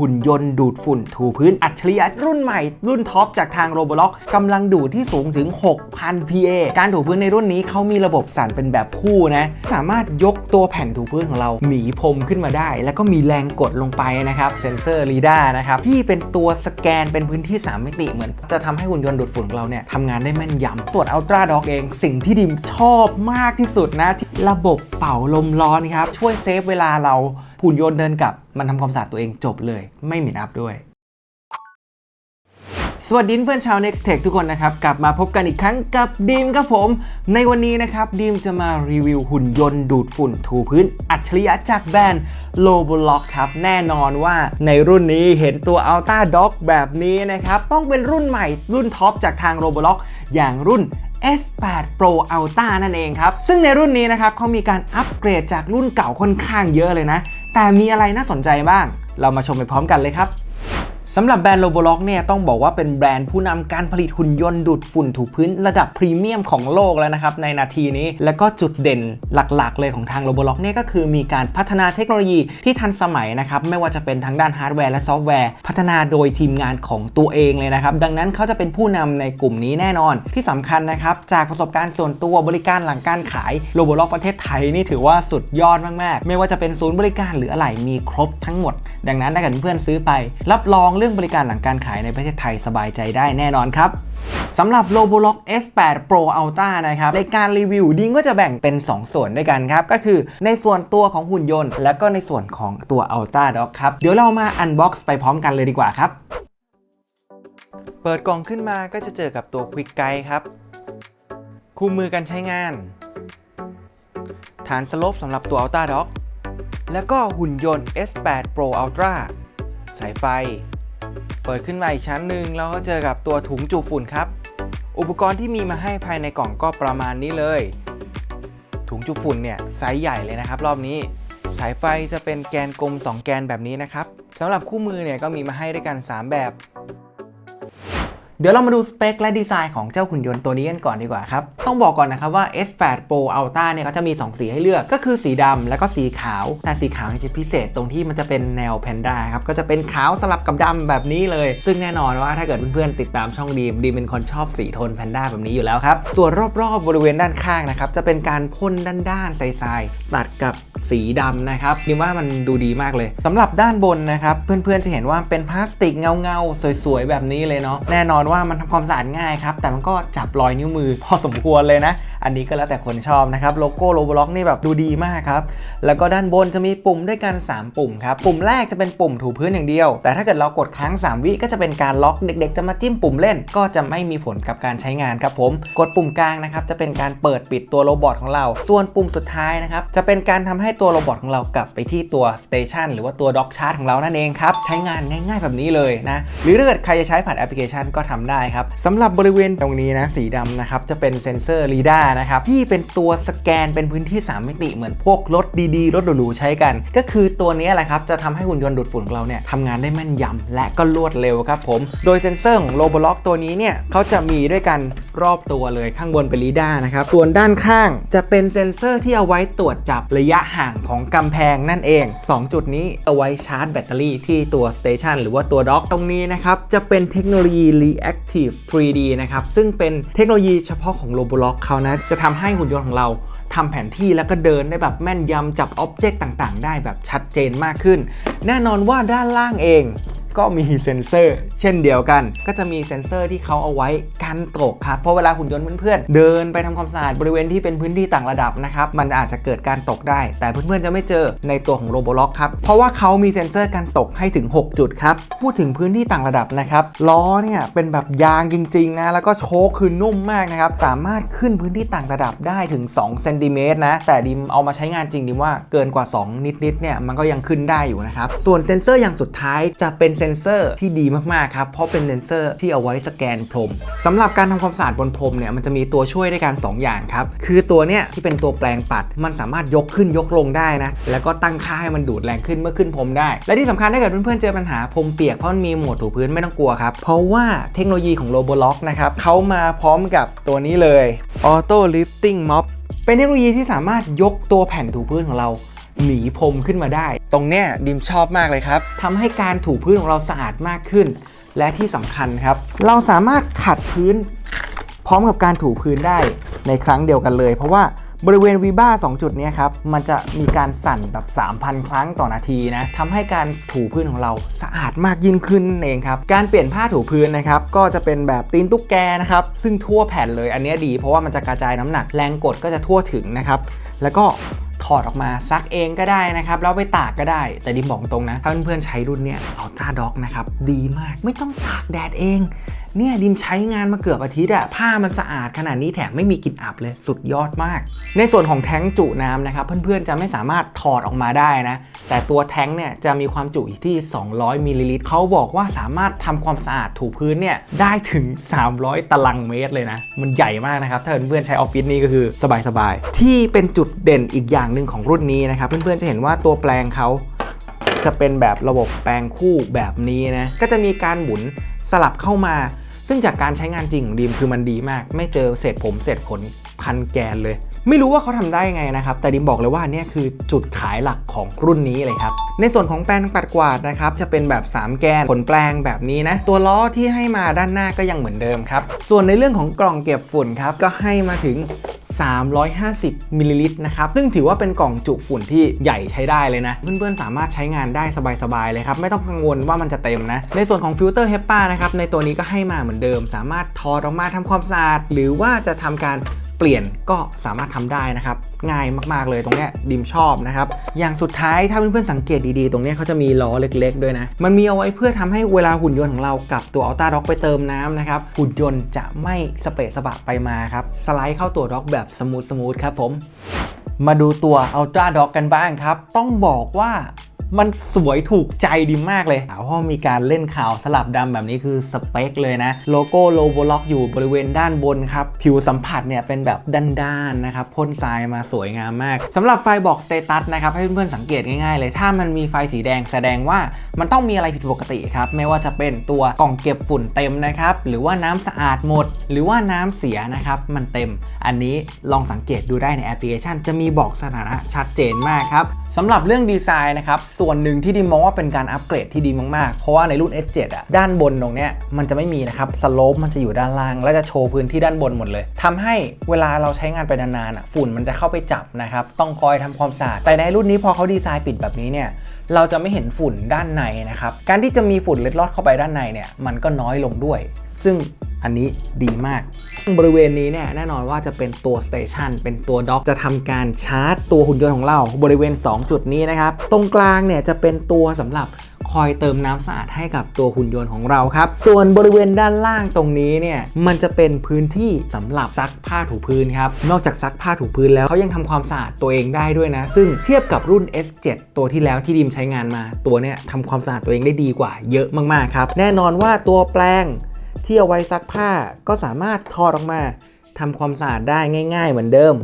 หุ่นยนต์ดูดฝุ่นถูพื้นอัจฉริยะรุ่นใหม่ รุ่นท็อปจากทาง Roblox กำลังดูดที่สูงถึง 6,000 PA การถูพื้นในรุ่นนี้เขามีระบบสั่นเป็นแบบคู่นะ สามารถยกตัวแผ่นถูพื้นของเราหนีพรมขึ้นมาได้ แล้วก็มีแรงกดลงไปนะครับเซนเซอร์รีดานะครับ ที่เป็นตัวสแกนเป็นพื้นที่ 3 มิติเหมือน จะทำให้หุ่นยนต์ดูดฝุ่นของเราเนี่ยทำงานได้แม่นยำส่วน Ultra Dog เอง สิ่งที่ดิมชอบมากที่สุดนะระบบเป่าลมร้อนครับช่วยเซฟเวลาเราหุ่นยนต์เดินกลับ มันทำความสะอาดตัวเองจบเลย ไม่เหม็นอับด้วย สวัสดีเพื่อนชาว Next Tech ทุกคนนะครับ กลับมาพบกันอีกครั้งกับดีมครับผม ในวันนี้นะครับดีมจะมารีวิวหุ่นยนต์ดูดฝุ่นถูพื้น อัจฉริยะจากแบรนด์ Roblox ครับ แน่นอนว่าในรุ่นนี้เห็นตัว Ultra Dog แบบนี้นะครับ ต้องเป็นรุ่นใหม่รุ่นท็อปจากทาง Roblox อย่างรุ่น S8 Pro Ultra นั่นเองครับ ซึ่งในรุ่นนี้นะครับเขามีการอัปเกรดจากรุ่นเก่าค่อนข้างเยอะเลยนะ แต่มีอะไรน่าสนใจบ้าง เรามาชมไปพร้อมกันเลยครับ สำหรับแบรนด์ Roblox เนี่ยต้องบอกว่าเป็นแบรนด์ผู้นำการผลิตหุ่นยนต์ดูดฝุ่นถูพื้นระดับพรีเมียมของโลกแล้วนะครับในนาทีนี้ แล้วก็จุดเด่นหลักๆ เลยของทาง Roblox เนี่ยก็คือมีการพัฒนาเทคโนโลยีที่ทันสมัยนะครับไม่ว่าจะเป็นทั้งด้านฮาร์ดแวร์และซอฟต์แวร์ พัฒนาโดยทีมงานของตัวเองเลยนะครับดังนั้นเขาจะเป็นผู้นำในกลุ่มนี้แน่นอน ที่สำคัญนะครับจากประสบการณ์ส่วนตัวบริการหลังการขาย Roblox ประเทศไทยนี่ถือว่าสุดยอดมากๆ ไม่ว่าจะเป็นศูนย์บริการหรืออะไรมีครบทั้งหมด ดังนั้นถ้าเกิดเพื่อนซื้อไป รับรองเรื่องบริการหลังการขายในประเทศไทยสบายใจได้แน่นอนครับสำหรับ Roblox S8 Pro Ultra นะครับ ในการรีวิวดิ้งก็จะแบ่งเป็น 2 ส่วนด้วยกันครับ ก็คือในส่วนตัวของหุ่นยนต์ แล้วก็ในส่วนของตัว Ultra Dog ครับ เดี๋ยวเรามา Unbox ไปพร้อมกันเลยดีกว่าครับ เปิดกล่องขึ้นมาก็จะเจอกับตัว Quick Guide ครับ คู่มือการใช้งาน ฐานสโลปสำหรับตัว Ultra Dog แล้วก็หุ่นยนต์ S8 Pro Ultra สายไฟ เปิดขึ้นมาอีกชั้นหนึ่งแล้วก็เจอกับตัวถุงจูบฝุ่นครับ อุปกรณ์ที่มีมาให้ภายในกล่องก็ประมาณนี้เลย ถุงจูบฝุ่นเนี่ยไซส์ใหญ่เลยนะครับ รอบนี้ สายไฟจะเป็นแกนกลม 2 แกนแบบนี้นะครับสำหรับคู่มือเนี่ยก็มีมาให้ด้วยกัน 3 แบบ เดี๋ยวเรามาดูสเปคและดีไซน์ของเจ้าหุ่นยนต์ตัวนี้กันก่อนดีกว่าครับ ต้องบอกก่อนนะครับว่า S8 Pro Ultra เนี่ยเขาจะมี 2 สีให้เลือก ก็คือสีดำแล้วก็สีขาว แต่สีขาวเนี่ยจะพิเศษตรงที่มันจะเป็นแนวแพนด้าครับ ก็จะเป็นขาวสลับกับดำแบบนี้เลย ซึ่งแน่นอนว่าถ้าเกิดเพื่อนๆติดตามช่องดีมดีมเป็นคนชอบสีโทนแพนด้าแบบนี้อยู่แล้วครับ ส่วนรอบๆบริเวณด้านข้างนะครับจะเป็นการพ่นด้านๆใสๆตัดกับสีดำนะครับนี่ว่ามันดูดีมากเลยสำหรับด้านบนนะครับเพื่อนๆจะเห็นว่าเป็นพลาสติกเงาๆสวยๆแบบนี้เลยเนาะแน่นอนว่ามันทำความสะอาดง่ายครับแต่มันก็จับรอยนิ้วมือพอสมควรเลยนะ อันนี้ก็แล้วแต่คนชอบนะครับโลโก้โลบล็อกนี่แบบดูดีมากครับแล้วก็ด้านบนจะมีปุ่มด้วยกัน 3 ปุ่มครับปุ่มแรกจะเป็นปุ่มถูพื้นอย่างเดียว แต่ถ้าเกิดเรากดค้าง 3 วิก็จะเป็นการล็อกเด็ก ๆ จะมาจิ้มปุ่มเล่น ก็จะไม่มีผลกับการใช้งานครับผมกดปุ่มกลางนะครับจะเป็นการเปิดปิดตัวโรบอทของเรา ส่วนปุ่มสุดท้ายนะครับจะเป็นการทำให้ตัวโรบอทของเรากลับไปที่ตัวสเตชันหรือว่าตัวด็อกชาร์จของเรานั่นเองครับใช้งานง่าย ๆ แบบนี้เลยนะหรือถ้าเกิดใครจะใช้ผ่านแอปพลิเคชันก็ทำได้ครับสำหรับบริเวณตรงนี้นะสีดำนะครับจะเป็นเซนเซอร์รีดานะครับที่เป็นตัวสแกนเป็นพื้นที่ 3 มิติเหมือนพวกรถดีๆ รถหรูๆใช้กัน ก็คือตัวนี้แหละครับจะทำให้หุ่นยนต์ดูดฝุ่นของเราเนี่ยทำงานได้แม่นยำและก็รวดเร็วครับผมโดยเซนเซอร์ของโ o บล็อกตัวนี้เนี่ยเขาจะมีด้วยกันรอบตัวเลยข้างบนเป็นรีดานะครับส่วนด้านข้างจะเป็นเซนเซอร์ที่เอาไว้ตรวจจับระยะห่างของกำแพงนั่นเอง 2 จุดนี้เอาไว้ชาร์จแบตเตอรี่ที่ตัวสเตชันหรือว่าตัวด็อกตรงนี้นะครับจะเป็นเทคโนโลยี Active 3D นะครับ ซึ่งเป็นเทคโนโลยีเฉพาะของ Roblox เขานะ จะทำให้หุ่นยนต์ของเราทำแผนที่แล้วก็เดินได้แบบแม่นยำจับอ็อบเจกต์ต่างๆ ได้แบบชัดเจนมากขึ้น แน่นอนว่าด้านล่างเอง ก็มีเซ็นเซอร์ เช่นเดียวกัน ก็จะมีเซ็นเซอร์ที่เขาเอาไว้กันตกครับ เพราะเวลาหุ่นยนต์เพื่อนๆเดินไปทำความสะอาดบริเวณที่เป็นพื้นที่ต่างระดับนะครับ มันอาจจะเกิดการตกได้ แต่เพื่อนๆจะไม่เจอในตัวของ Roblox ครับ เพราะว่าเขามีเซ็นเซอร์กันตกให้ถึง 6 จุดครับ พูดถึงพื้นที่ต่างระดับนะครับล้อเนี่ยเป็นแบบยางจริงๆนะ แล้วก็โชคคือนุ่มมากนะครับ สามารถขึ้นพื้นที่ต่างระดับได้ถึง2เซนติเมตรนะ แต่ดิมเอามาใช้งานจริงดิมว่าเกินกว่า 2 นิดๆเนี่ยมันก็ยังขึ้นได้อยู่นะครับ ส่วนเซ็นเซอร์อย่างสุดท้ายจะเป็นเซ็นเซอร์ที่ดีมากๆครับ เพราะเป็นเซ็นเซอร์ที่เอาไว้สแกนพรมสำหรับการทำความสะอาดบนพรมเนี่ยมันจะมีตัวช่วยด้วยกัน2อย่างครับ คือตัวเนี้ยที่เป็นตัวแปลงปัด มันสามารถยกขึ้นยกลงได้นะ แล้วก็ตั้งค่าให้มันดูดแรงขึ้นเมื่อขึ้นพรมได้ และที่สำคัญถ้าเกิดเพื่อนๆเจอปัญหาพรมเปียกเพราะมันมีโหมดถูพื้นไม่ต้องกลัวครับ เพราะว่าเทคโนโลยีของ Roblox นะครับเขามาพร้อมกับตัวนี้เลย Auto Lifting Mop เป็นเทคโนโลยีที่สามารถยกตัวแผ่นถูพื้นของเรา หนีพรมขึ้นมาได้ ตรงเนี้ยดิมชอบมากเลยครับทำให้การถูพื้นของเราสะอาดมากขึ้น และที่สำคัญครับ เราสามารถขัดพื้น พร้อมกับการถูพื้นได้ในครั้งเดียวกันเลย เพราะว่าบริเวณวีบ้า2จุดนี้ครับ มันจะมีการสั่นแบบ 3,000 ครั้งต่อนาทีนะทำให้การถูพื้นของเราสะอาดมากยิ่งขึ้นเองครับ การเปลี่ยนผ้าถูพื้นนะครับ ก็จะเป็นแบบตีนตุ๊กแกนะครับ ซึ่งทั่วแผ่นเลย อันนี้ดีเพราะว่ามันจะกระจายน้ำหนักแรงกดก็จะทั่วถึงนะครับ แล้วก็ ถอดออกมาซักเองก็ได้นะครับ แล้วไปตากก็ได้ แต่ดิมบอกตรงนะ ถ้าเพื่อนๆใช้รุ่นเนี้ยอัลตราด็อกนะครับ ดีมากไม่ต้องตากแดดเอง เนี่ยดิมใช้งานมาเกือบอาทิตย์อะผ้ามันสะอาดขนาดนี้แถมไม่มีกลิ่นอับเลยสุดยอดมาก ในส่วนของแท้งจุน้ำนะครับเพื่อนๆจะไม่สามารถถอดออกมาได้นะ แต่ตัวแท้งเนี่ยจะมีความจุอยู่ที่ 200มิลลิลิตรเขาบอกว่าสามารถทำความสะอาดถูพื้นเนี่ยได้ถึง 300 ตารางเมตรเลยนะ มันใหญ่มากนะครับ ถ้าเพื่อนๆใช้ออฟฟิศนี่ก็คือสบายๆที่เป็นจุดเด่นอีกอย่างหนึ่งของรุ่นนี้นะครับเพื่อนๆจะเห็นว่าตัวแปลงเขาจะเป็นแบบระบบแปลงคู่แบบนี้นะก็จะมีการหมุนสลับเข้ามา ซึ่งจากการใช้งานจริงของดีมคือมันดีมาก ไม่เจอเศษผมเศษขนพันแกนเลย ไม่รู้ว่าเขาทำได้ยังไงนะครับ แต่ดิมบอกเลยว่าเนี่ยคือจุดขายหลักของรุ่นนี้เลยครับ ในส่วนของแปลงปัดกวาดนะครับ จะเป็นแบบ 3 แกนขนแปลงแบบนี้นะ ตัวล้อที่ให้มาด้านหน้าก็ยังเหมือนเดิมครับ ส่วนในเรื่องของกล่องเก็บฝุ่นครับ ก็ให้มาถึง 350มิลลิลิตรนะครับ ซึ่งถือว่าเป็นกล่องจุฝุ่นที่ใหญ่ใช้ได้เลยนะ เพื่อนๆ สามารถใช้งานได้สบายๆ เลยครับ ไม่ต้องกังวลว่ามันจะเต็มนะ ในส่วนของฟิลเตอร์เฮปปานะครับ ในตัวนี้ก็ให้มาเหมือนเดิม สามารถถอดออกมาทำความสะอาด หรือว่าจะทำการ เปลี่ยนก็สามารถทำได้นะครับ ง่ายมากๆเลยตรงเนี้ยดิมชอบนะครับ อย่างสุดท้ายถ้าเพื่อนๆสังเกตดีๆ ตรงเนี้ยเขาจะมีล้อเล็กๆ ด้วยนะ มันมีเอาไว้เพื่อทำให้เวลาหุ่นยนต์ของเรากับตัวอัลต้าด็อกไปเติมน้ำนะครับ หุ่นยนต์จะไม่สเปะสะบะไปมาครับ สไลด์เข้าตัวด็อกแบบสมูทสมูทครับผมมาดูตัว Ultra Dog กันบ้างครับ ต้องบอกว่า มันสวยถูกใจดีมากเลยเพราะมีการเล่นข่าวสลับดำแบบนี้คือสเปคเลยนะ โลโก้โลโบล็อกอยู่บริเวณด้านบนครับ ผิวสัมผัสเนี่ยเป็นแบบด้านๆนะครับพ่นทรายมาสวยงามมากสำหรับไฟบอกสเตตัสนะครับ ให้เพื่อนๆสังเกตง่ายๆเลย ถ้ามันมีไฟสีแดงแสดงว่ามันต้องมีอะไรผิดปกติครับ ไม่ว่าจะเป็นตัวกล่องเก็บฝุ่นเต็มนะครับ หรือว่าน้ำสะอาดหมด หรือว่าน้ำเสียนะครับ มันเต็ม อันนี้ลองสังเกตดูได้ในแอปพลิเคชัน จะมีบอกสถานะชัดเจนมากครับ สำหรับเรื่องดีไซน์นะครับ ส่วนหนึ่งที่ดิมองว่าเป็นการอัปเกรดที่ดีมากๆ เพราะว่าในรุ่น S7 อะด้านบนตรงเนี้ยมันจะไม่มีนะครับสโลปมันจะอยู่ด้านล่าง และจะโชว์พื้นที่ด้านบนหมดเลยทำให้เวลาเราใช้งานไปนานๆอะฝุ่นมันจะเข้าไปจับนะครับต้องคอยทำความสะอาดแต่ในรุ่นนี้พอเขาดีไซน์ปิดแบบนี้เนี่ยเราจะไม่เห็นฝุ่นด้านในนะครับการที่จะมีฝุ่นเล็ดลอดเข้าไปด้านในเนี่ยมันก็น้อยลงด้วย ซึ่ง อันนี้ดีมาก บริเวณนี้เนี่ยแน่นอนว่าจะเป็นตัวสเตชันเป็นตัวด็อกจะทำการชาร์จตัวหุ่นยนต์ของเรา บริเวณ 2 จุดนี้นะครับ ตรงกลางเนี่ยจะเป็นตัวสำหรับคอยเติมน้ำสะอาดให้กับตัวหุ่นยนต์ของเราครับ ส่วนบริเวณด้านล่างตรงนี้เนี่ย มันจะเป็นพื้นที่สำหรับซักผ้าถูพื้นครับ นอกจากซักผ้าถูพื้นแล้วเขายังทำความสะอาดตัวเองได้ด้วยนะ ซึ่งเทียบกับรุ่น S7 ตัวที่แล้วที่ดิมใช้งานมา ตัวเนี่ยทำความสะอาดตัวเองได้ดีกว่าเยอะมากๆครับ แน่นอนว่าตัวแปลง ที่เอาไว้ซักผ้าก็สามารถถอดออกมาทำความสะอาดได้ง่าย ๆ เหมือนเดิม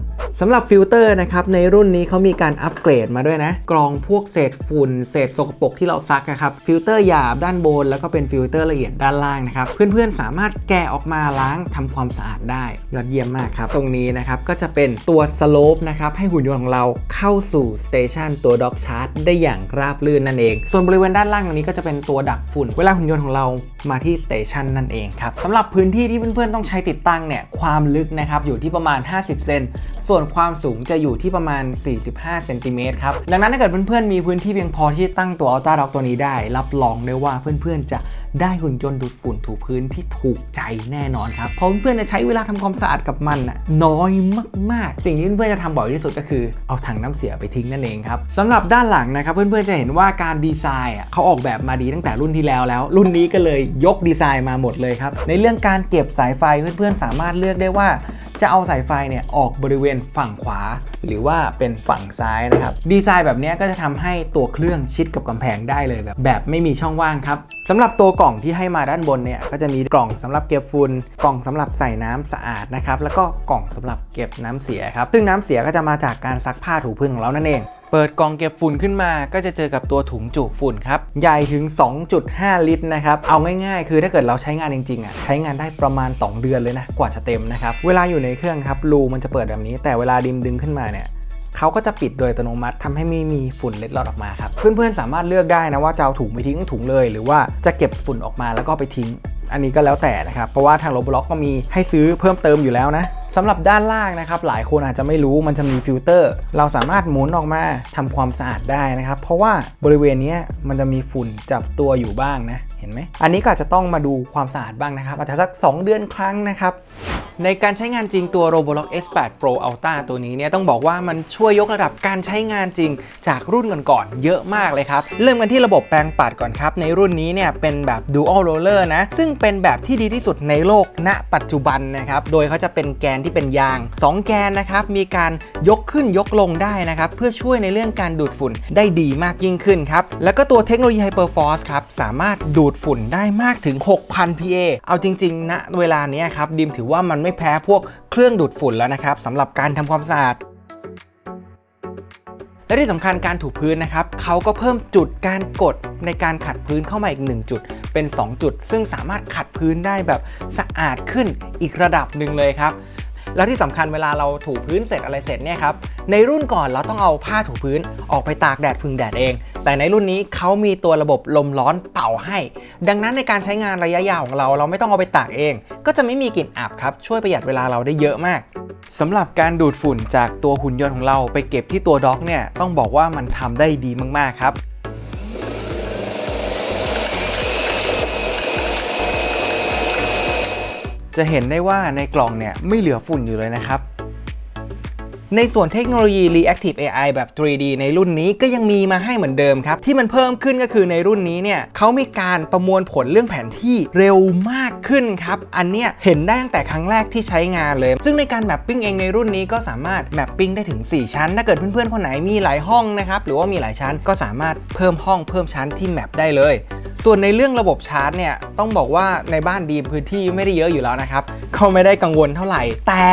สำหรับฟิลเตอร์นะครับในรุ่นนี้เขามีการอัปเกรดมาด้วยนะ กรองพวกเศษฝุ่น เศษสกปรกที่เราซักนะครับฟิลเตอร์หยาบด้านบน แล้วก็เป็นฟิลเตอร์ละเอียดด้านล่างนะครับ เพื่อนๆ สามารถแกะออกมาล้างทำความสะอาดได้ ยอดเยี่ยมมากครับ ตรงนี้นะครับก็จะเป็นตัวสโลปนะครับให้หุ่นยนต์ของเราเข้าสู่สเตชันตัวด็อกชาร์จได้อย่างราบรื่นนั่นเอง ส่วนบริเวณด้านล่างตรงนี้ก็จะเป็นตัวดักฝุ่น เวลาหุ่นยนต์ของเรามาที่สเตชันนั่นเองครับสำหรับพื้นที่ที่เพื่อนๆต้องใช้ติดตั้งเนี่ยความลึกนะครับอยู่ที่ประมาณ 50 เซนส่วนความสูงจะอยู่ที่ประมาณ 45เซนติเมตรครับ ดังนั้นถ้าเกิดเพื่อนๆมีพื้นที่เพียงพอที่จะตั้งตัว Ultra Dog ตัวนี้ได้ รับรองได้ว่าเพื่อนๆจะได้หุ่นยนต์ดูดฝุ่นถูพื้นที่ถูกใจแน่นอนครับ เพราะเพื่อนๆจะใช้เวลาทำความสะอาดกับมันน้อยมากๆ สิ่งที่เพื่อนๆจะทำบ่อยที่สุดก็คือเอาถังน้ำเสียไปทิ้งนั่นเองครับสำหรับด้านหลังนะครับ เพื่อนๆจะเห็นว่าการดีไซน์เขาออกแบบมาดีตั้งแต่รุ่นที่แล้วแล้ว รุ่นนี้ก็เลยยกดีไซน์มาหมดเลยครับในเรื่องการเก็บสายไฟเพื่อนๆสามารถเลือกได้ว่า จะเอาสายไฟเนี่ยออกบริเวณฝั่งขวา หรือว่าเป็นฝั่งซ้ายนะครับ ดีไซน์แบบนี้ก็จะทำให้ตัวเครื่องชิดกับกำแพงได้เลยแบบแบบไม่มีช่องว่างครับสำหรับตัวกล่องที่ให้มาด้านบนเนี่ยก็จะมีกล่องสำหรับเก็บฝุ่นกล่องสำหรับใส่น้ำสะอาดนะครับแล้วก็กล่องสำหรับเก็บน้ำเสียครับซึ่งน้ำเสียก็จะมาจากการซักผ้าถูพื้นของเรานั่นเอง เปิดกล่องเก็บฝุ่นขึ้นมา ก็จะเจอกับตัวถุงจุฝุ่นครับ ใหญ่ถึง 2.5 ลิตรนะครับ เอาง่ายๆ คือถ้าเกิดเราใช้งานจริงๆอะใช้งานได้ประมาณ 2 เดือนเลยนะ กว่าจะเต็มนะครับ เวลาอยู่ในเครื่องครับรูมันจะเปิดแบบนี้ แต่เวลาดิมดึงขึ้นมาเนี่ยเขาก็จะปิดโดยอัตโนมัติทำให้ไม่มีฝุ่นเล็ดลอดออกมาครับ เพื่อนๆสามารถเลือกได้นะว่าจะเอาถุงไปทิ้งถุงเลย หรือว่าจะเก็บฝุ่นออกมาแล้วก็ไปทิ้ง อันนี้ก็แล้วแต่นะครับเพราะว่าทางโรบล็อกก็มีให้ซื้อเพิ่มเติมอยู่แล้วนะ สำหรับด้านล่างนะครับหลายคนอาจจะไม่รู้มันจะมีฟิลเตอร์ เราสามารถหมุนออกมาทำความสะอาดได้นะครับ เพราะว่าบริเวณนี้มันจะมีฝุ่นจับตัวอยู่บ้างนะเห็นไหมอันนี้ก็อาจจะต้องมาดูความสะอาดบ้างนะครับอาจจะสัก 2 เดือนครั้งนะครับในการใช้งานจริงตัว Roblox S8 Pro Ultra ตัวนี้เนี่ยต้องบอกว่ามันช่วยยกระดับการใช้งานจริงจากรุ่นก่อนๆเยอะมากเลยครับ เริ่มกันที่ระบบแปรงปัดก่อนครับ ในรุ่นนี้เนี่ยเป็นแบบ Dual Roller นะ ซึ่งเป็นแบบที่ดีที่สุดในโลกณ ปัจจุบันนะครับ โดยเขาจะเป็นแกนที่เป็นยาง 2 แกนนะครับมีการยกขึ้นยกลงได้นะครับเพื่อช่วยในเรื่องการดูดฝุ่นได้ดีมากยิ่งขึ้นครับแล้วก็ตัวเทคโนโลยี Hyperforce ครับสามารถดูดฝุ่นได้มากถึง 6,000 PA เอาจริงๆณเวลานี้ครับดิมถือว่ามันไม่แพ้พวกเครื่องดูดฝุ่นแล้วนะครับสำหรับการทำความสะอาดและที่สำคัญการถูพื้นนะครับเขาก็เพิ่มจุดการกดในการขัดพื้นเข้ามาอีก 1 จุด เป็น 2 จุด ซึ่งสามารถขัดพื้นได้แบบสะอาดขึ้นอีกระดับหนึ่งเลยครับ แล้วที่สำคัญเวลาเราถูพื้นเสร็จอะไรเสร็จเนี่ยครับในรุ่นก่อนเราต้องเอาผ้าถูพื้นออกไปตากแดดพึ่งแดดเอง แต่ในรุ่นนี้เขามีตัวระบบลมร้อนเป่าให้ ดังนั้นในการใช้งานระยะยาวของเราเราไม่ต้องเอาไปตากเอง ก็จะไม่มีกลิ่นอับครับช่วยประหยัดเวลาเราได้เยอะมากสำหรับการดูดฝุ่นจากตัวหุ่นยนต์ของเราไปเก็บที่ตัวด็อกเนี่ยต้องบอกว่ามันทำได้ดีมากๆครับ จะเห็นได้ว่าในกล่องเนี่ยไม่เหลือฝุ่นอยู่เลยนะครับ ในส่วนเทคโนโลยี Reactive AI แบบ 3D ในรุ่นนี้ก็ยังมีมาให้เหมือนเดิมครับ ที่มันเพิ่มขึ้นก็คือในรุ่นนี้เนี่ยเขามีการประมวลผลเรื่องแผนที่เร็วมากขึ้นครับ อันเนี้ยเห็นได้ตั้งแต่ครั้งแรกที่ใช้งานเลย ซึ่งในการแมปปิ้งเองในรุ่นนี้ก็สามารถแมปปิ้งได้ถึง 4 ชั้น ถ้าเกิดเพื่อนๆ คนไหนมีหลายห้องนะครับหรือว่ามีหลายชั้นก็สามารถเพิ่มห้องเพิ่มชั้นที่แมปได้เลยส่วนในเรื่องระบบชาร์จเนี่ยต้องบอกว่าในบ้านดีพื้นที่ไม่ได้เยอะอยู่แล้วนะครับก็ไม่ได้กังวลเท่าไหร่ แต่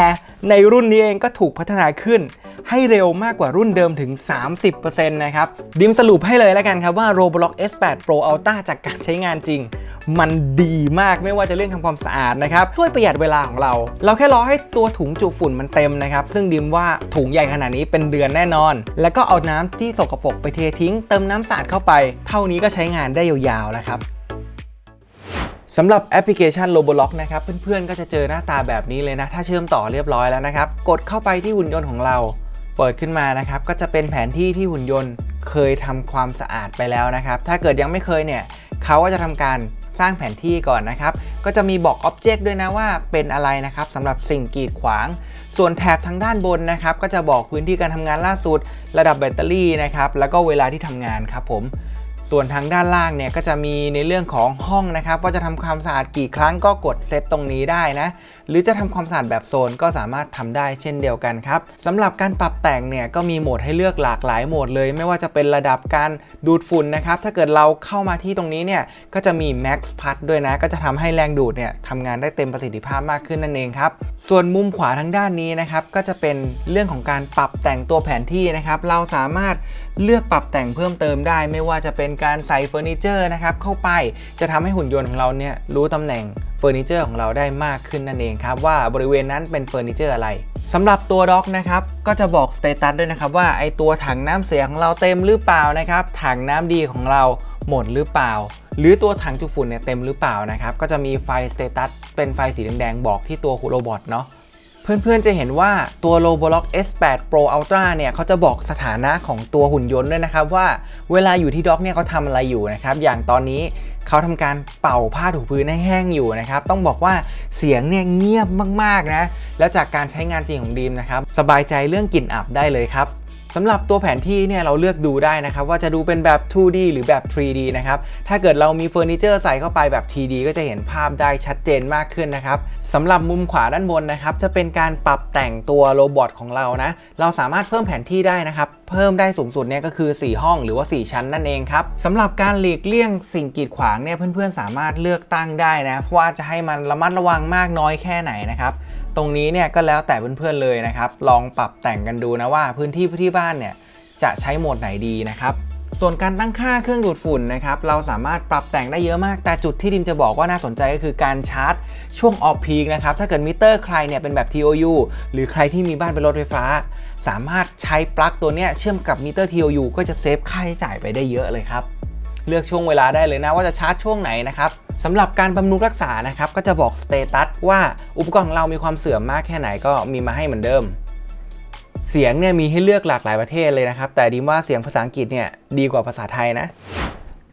ในรุ่นนี้เองก็ถูกพัฒนาขึ้น ให้เร็วมากกว่ารุ่นเดิมถึง 30%นะครับ ดิมสรุปให้เลยแล้วกันครับว่า Roblox S8 Pro Ultra จากการใช้งานจริง มันดีมากไม่ว่าจะเรื่องทำความสะอาดนะครับ ช่วยประหยัดเวลาของเรา เราแค่รอให้ตัวถุงจุฝุ่นมันเต็มนะครับ ซึ่งดิมว่าถุงใหญ่ขนาดนี้เป็นเดือนแน่นอน แล้วก็เอาน้ำที่สกปรกไปเททิ้ง เติมน้ำสะอาดเข้าไป เท่านี้ก็ใช้งานได้ยาวๆแล้วครับ สำหรับแอปพลิเคชัน Roblox นะครับเพื่อนๆก็จะเจอหน้าตาแบบนี้เลยนะ ถ้าเชื่อมต่อเรียบร้อยแล้วนะครับ กดเข้าไปที่หุ่นยนต์ของเรา เปิดขึ้นมานะครับ ก็จะเป็นแผนที่ที่หุ่นยนต์เคยทำความสะอาดไปแล้วนะครับ ถ้าเกิดยังไม่เคยเนี่ยเขาก็จะทำการสร้างแผนที่ก่อนนะครับ ก็จะมีบอกอ็อบเจกต์ด้วยนะว่าเป็นอะไรนะครับสำหรับสิ่งกีดขวาง ส่วนแถบทางด้านบนนะครับ ก็จะบอกพื้นที่การทำงานล่าสุด ระดับแบตเตอรี่นะครับ แล้วก็เวลาที่ทำงานครับผม ส่วนทางด้านล่างเนี่ยก็จะมีในเรื่องของห้องนะครับว่าจะทำความสะอาดกี่ครั้งก็กดเซตตรงนี้ได้นะ หรือจะทำความสะอาดแบบโซนก็สามารถทำได้เช่นเดียวกันครับสำหรับการปรับแต่งเนี่ยก็มีโหมดให้เลือกหลากหลายโหมดเลย ไม่ว่าจะเป็นระดับการดูดฝุ่นนะครับถ้าเกิดเราเข้ามาที่ตรงนี้เนี่ยก็จะมี Max Plus ด้วยนะ ก็จะทำให้แรงดูดเนี่ยทำงานได้เต็มประสิทธิภาพมากขึ้นนั่นเองครับส่วนมุมขวาทางด้านนี้นะครับก็จะเป็นเรื่องของการปรับแต่งตัวแผนที่นะครับเราสามารถเลือกปรับแต่งเพิ่มเติมได้ ไม่ว่าจะเป็นการใส่เฟอร์นิเจอร์นะครับเข้าไปจะทำให้หุ่นยนต์ของเราเนี่ยรู้ตำแหน่งเฟอร์นิเจอร์ของเราได้มากขึ้นนั่นเองครับว่าบริเวณนั้นเป็นเฟอร์นิเจอร์อะไรสำหรับตัวด็อกนะครับก็จะบอกสเตตัสด้วยนะครับว่าไอตัวถังน้ำเสียของเราเต็มหรือเปล่านะครับถังน้ำดีของเราหมดหรือเปล่า หรือตัวถังจุฝุ่นเนี่ยเต็มหรือเปล่านะครับก็จะมีไฟสเตตัสเป็นไฟสีแดงๆบอกที่ตัวโรบอทเนาะ เพื่อนๆจะเห็นว่าตัว Roblox S8 Pro Ultra เนี่ยเขาจะบอกสถานะของตัวหุ่นยนต์ด้วยนะครับว่าเวลาอยู่ที่ด็อกเนี่ยเขาทำอะไรอยู่นะครับอย่างตอนนี้เขาทำการเป่าผ้าถูพื้นให้แห้งอยู่นะครับต้องบอกว่าเสียงเนี่ยเงียบมากๆนะแล้วจากการใช้งานจริงของดีมนะครับสบายใจเรื่องกลิ่นอับได้เลยครับ สำหรับตัวแผนที่เนี่ยเราเลือกดูได้นะครับว่าจะดูเป็นแบบ 2D หรือแบบ 3D นะครับถ้าเกิดเรามีเฟอร์นิเจอร์ใส่เข้าไปแบบ 3D ก็จะเห็นภาพได้ชัดเจนมากขึ้นนะครับสำหรับมุมขวาด้านบนนะครับจะเป็นการปรับแต่งตัวโรบอทของเรานะเราสามารถเพิ่มแผนที่ได้นะครับเพิ่มได้สูงสุดเนี่ยก็คือ 4 ห้องหรือว่า 4 ชั้นนั่นเองครับสำหรับการหลีกเลี่ยงสิ่งกีดขวางเนี่ยเพื่อนๆสามารถเลือกตั้งได้นะว่าจะให้มันระมัดระวังมากน้อยแค่ไหนนะครับ ตรงนี้เนี่ยก็แล้วแต่เพื่อนๆเลยนะครับ ลองปรับแต่งกันดูนะว่าพื้นที่ที่บ้านเนี่ยจะใช้โหมดไหนดีนะครับส่วนการตั้งค่าเครื่องดูดฝุ่นนะครับเราสามารถปรับแต่งได้เยอะมาก แต่จุดที่ดิมจะบอกว่าน่าสนใจก็คือการชาร์จช่วงออฟพีคนะครับถ้าเกิดมิเตอร์ใครเนี่ยเป็นแบบ TOU หรือใครที่มีบ้านเป็นรถไฟฟ้า สามารถใช้ปลั๊กตัวเนี้ยเชื่อมกับมิเตอร์ TOU ก็จะเซฟค่าใช้จ่ายไปได้เยอะเลยครับ เลือกช่วงเวลาได้เลยนะว่าจะชาร์จช่วงไหนนะครับสำหรับการบำรุงรักษานะครับก็จะบอกสเตตัสว่าอุปกรณ์ของเรามีความเสื่อมมากแค่ไหนก็มีมาให้เหมือนเดิม เสียงเนี่ยมีให้เลือกหลากหลายประเทศเลยนะครับ แต่ดีมว่าเสียงภาษาอังกฤษเนี่ยดีกว่าภาษาไทยนะ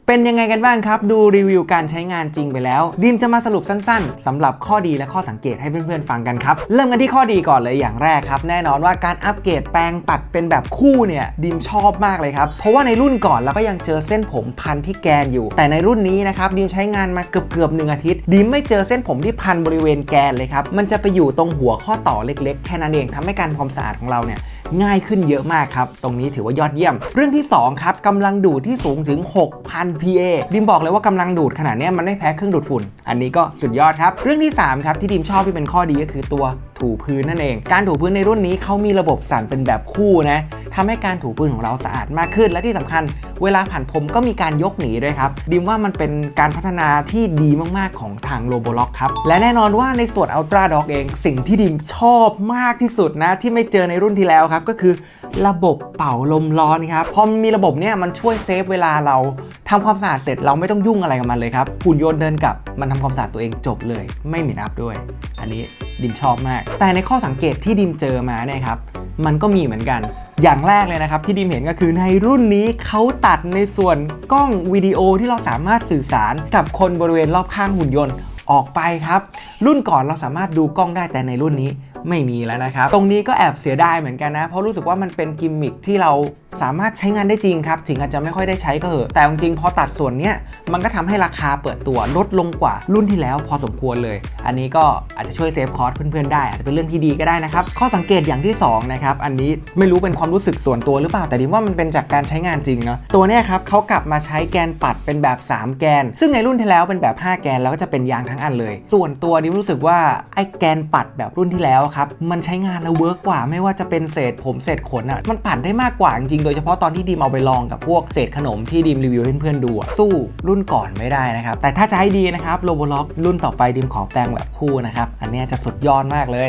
เป็นยังไงกันบ้างครับ ดูรีวิวการใช้งานจริงไปแล้ว ดิมจะมาสรุปสั้นๆสำหรับข้อดีและข้อสังเกตให้เพื่อนๆฟังกันครับ เริ่มกันที่ข้อดีก่อนเลยอย่างแรกครับ แน่นอนว่าการอัปเกรดแปลงปัดเป็นแบบคู่เนี่ยดิมชอบมากเลยครับ เพราะว่าในรุ่นก่อนเราก็ยังเจอเส้นผมพันที่แกนอยู่ แต่ในรุ่นนี้นะครับดิมใช้งานมาเกือบเกือบๆหนึ่งอาทิตย์ ดิมไม่เจอเส้นผมที่พันบริเวณแกนเลยครับมันจะไปอยู่ตรงหัวข้อต่อเล็ก ๆ แค่นั้นเองทำให้การทำความสะอาดของเราเนี่ย ง่ายขึ้นเยอะมากครับ ตรงนี้ถือว่ายอดเยี่ยม เรื่องที่2ครับกำลังดูดที่สูงถึง 6,000 PA ดิมบอกเลยว่ากำลังดูดขนาดนี้มันไม่แพ้เครื่องดูดฝุ่น อันนี้ก็สุดยอดครับ เรื่องที่ 3 ครับที่ดิมชอบที่เป็นข้อดีก็คือตัวถูพื้นนั่นเอง การถูพื้นในรุ่นนี้เขามีระบบสั่นเป็นแบบคู่นะทำให้การถูพื้นของเราสะอาดมากขึ้น และที่สำคัญเวลาผ่านผมก็มีการยกหนีด้วยครับ ดิมว่ามันเป็นการพัฒนาที่ดีมาก ๆ ของทางโ o โบล็อกครับ และแน่นอนว่าในส่วน Ultra Dog เอง สิ่งที่ดิมชอบมากที่สุดนะ ที่ไม่เจอในรุ่นที่แล้วครับก็คือระบบเป่าลมร้อนครับพอมีระบบเนี้ยมันช่วยเซฟเวลาเราทำความสะอาดเสร็จเราไม่ต้องยุ่งอะไรกับมันเลยครับหุ่นยนต์เดินกลับมันทำความสะอาดตัวเองจบเลย ไม่เหม็นอับด้วย อันนี้ดิมชอบมาก แต่ในข้อสังเกตที่ดิมเจอมาเนี่ยครับมันก็มีเหมือนกัน อย่างแรกเลยนะครับที่ดิมเห็นก็คือในรุ่นนี้เขาตัดในส่วนกล้องวิดีโอที่เราสามารถสื่อสารกับคนบริเวณรอบข้างหุ่นยนต์ออกไปครับ รุ่นก่อนเราสามารถดูกล้องได้แต่ในรุ่นนี้ ไม่มีแล้วนะครับ ตรงนี้ก็แอบเสียดายเหมือนกันนะ เพราะรู้สึกว่ามันเป็นกิมมิคที่เรา สามารถใช้งานได้จริงครับ ถึงอาจจะไม่ค่อยได้ใช้ก็เหอะแต่จริงๆพอตัดส่วนเนี้ยมันก็ทำให้ราคาเปิดตัวลดลงกว่ารุ่นที่แล้วพอสมควรเลย อันนี้ก็อาจจะช่วยเซฟคอสเพื่อนๆได้ อาจจะเป็นเรื่องที่ดีก็ได้นะครับ ข้อสังเกตอย่างที่สองนะครับอันนี้ไม่รู้เป็นความรู้สึกส่วนตัวหรือเปล่าแต่ดิมว่ามันเป็นจากการใช้งานจริงเนาะตัวเนี้ยครับเขากลับมาใช้แกนปัดเป็นแบบ 3 แกน ซึ่งในรุ่นที่แล้วเป็นแบบ 5 แกนแล้วก็จะเป็นยางทั้งอันเลย ส่วนตัวดิมรู้สึกว่าไอ้แกนปัดแบบรุ่นที่แล้วครับมันใช้งานแล้วเวิร์กกว่า ไม่ว่าจะเป็นเศษผมเศษขนอะมันปัดได้มากกว่าจริงโดยเฉพาะตอนที่ดีมเอาไปลองกับพวกเศษขนมที่ดีมรีวิวให้เพื่อนๆดูอะสู้รุ่นก่อนไม่ได้นะครับ แต่ถ้าจะให้ดีนะครับโลโบล็อกรุ่นต่อไปดีมขอแปลงแบบคู่นะครับ อันนี้จะสุดยอดมากเลย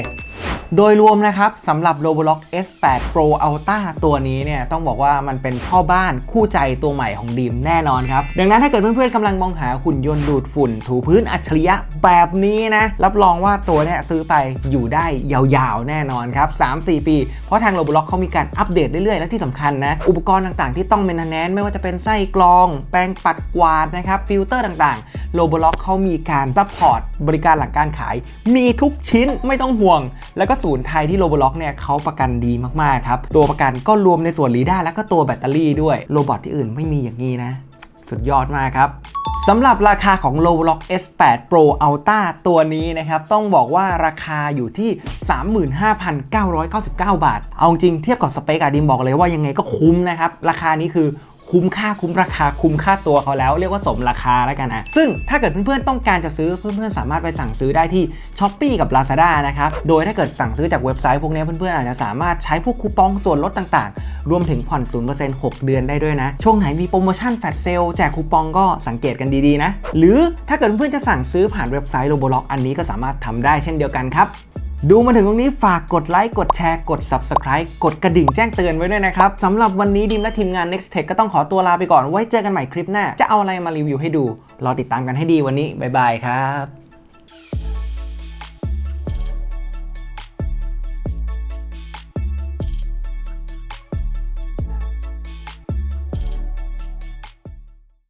โดยรวมนะครับสำหรับ Roblox S8 Pro Ultra ตัวนี้เนี่ยต้องบอกว่ามันเป็นพ่อบ้านคู่ใจตัวใหม่ของดีมแน่นอนครับ ดังนั้นถ้าเกิดเพื่อนๆกำลังมองหาหุ่นยนต์ดูดฝุ่น ถูพื้นอัจฉริยะแบบนี้นะ รับรองว่าตัวเนี่ยซื้อไปอยู่ได้ยาวๆ แน่นอนครับ 3-4 ปี เพราะทาง Roblox เขามีการอัปเดตเรื่อยๆ และที่สำคัญนะ อุปกรณ์ต่างๆ ที่ต้องเป็นแนนไม่ว่าจะเป็นไส้กรอง แปรงปัดกวาดนะครับฟิลเตอร์ต่างๆ Roblox เขามีการซัพพอร์ตบริการหลังการขาย มีทุกชิ้นไม่ต้องห่วง แล้วก็ศูนย์ไทยที่ Roblox เนี่ยเขาประกันดีมากๆครับ ตัวประกันก็รวมในส่วนลีด้าและก็ตัวแบตเตอรี่ด้วยโรบอทที่อื่นไม่มีอย่างนี้นะ สุดยอดมากครับสำหรับราคาของ Roblox S8 Pro Ultra ตัวนี้นะครับ ต้องบอกว่าราคาอยู่ที่ 35,999 บาท เอาจริงเทียบกับสเปคอะดิมบอกเลยว่ายังไงก็คุ้มนะครับ ราคานี้คือ คุ้มค่าคุ้มราคาคุ้มค่าตัวเขาแล้ว เรียกว่าสมราคาแล้วกันนะซึ่งถ้าเกิดเพื่อนๆต้องการจะซื้อเพื่อนๆสามารถไปสั่งซื้อได้ที่ s h อ p e e กับ Lazada นะครับโดยถ้าเกิดสั่งซื้อจากเว็บไซต์พวกนี้เพื่อนๆอาจจะสามารถใช้พวกคูปองส่วนลดต่างๆ รวมถึงผ่อน 0% 6 เดือนได้ด้วยนะ ช่วงไหนมีโปรโมชั่นแฟลชเซลแจกคูปองก็สังเกตกันดีๆนะหรือถ้าเกิดเพื่อนๆจะสั่งซื้อผ่านเว็บไซต์ Roblox อันนี้ก็สามารถทำได้เช่นเดียวกันครับ ดูมาถึงตรงนี้ฝากกดไลค์ กดแชร์ กด Subscribe กดกระดิ่งแจ้งเตือนไว้ด้วยนะครับ สำหรับวันนี้ดิมและทีมงาน Next Tech ก็ต้องขอตัวลาไปก่อน ไว้เจอกันใหม่คลิปหน้า จะเอาอะไรมารีวิวให้ดู รอติดตามกันให้ดีวันนี้ บ๊ายบายครับ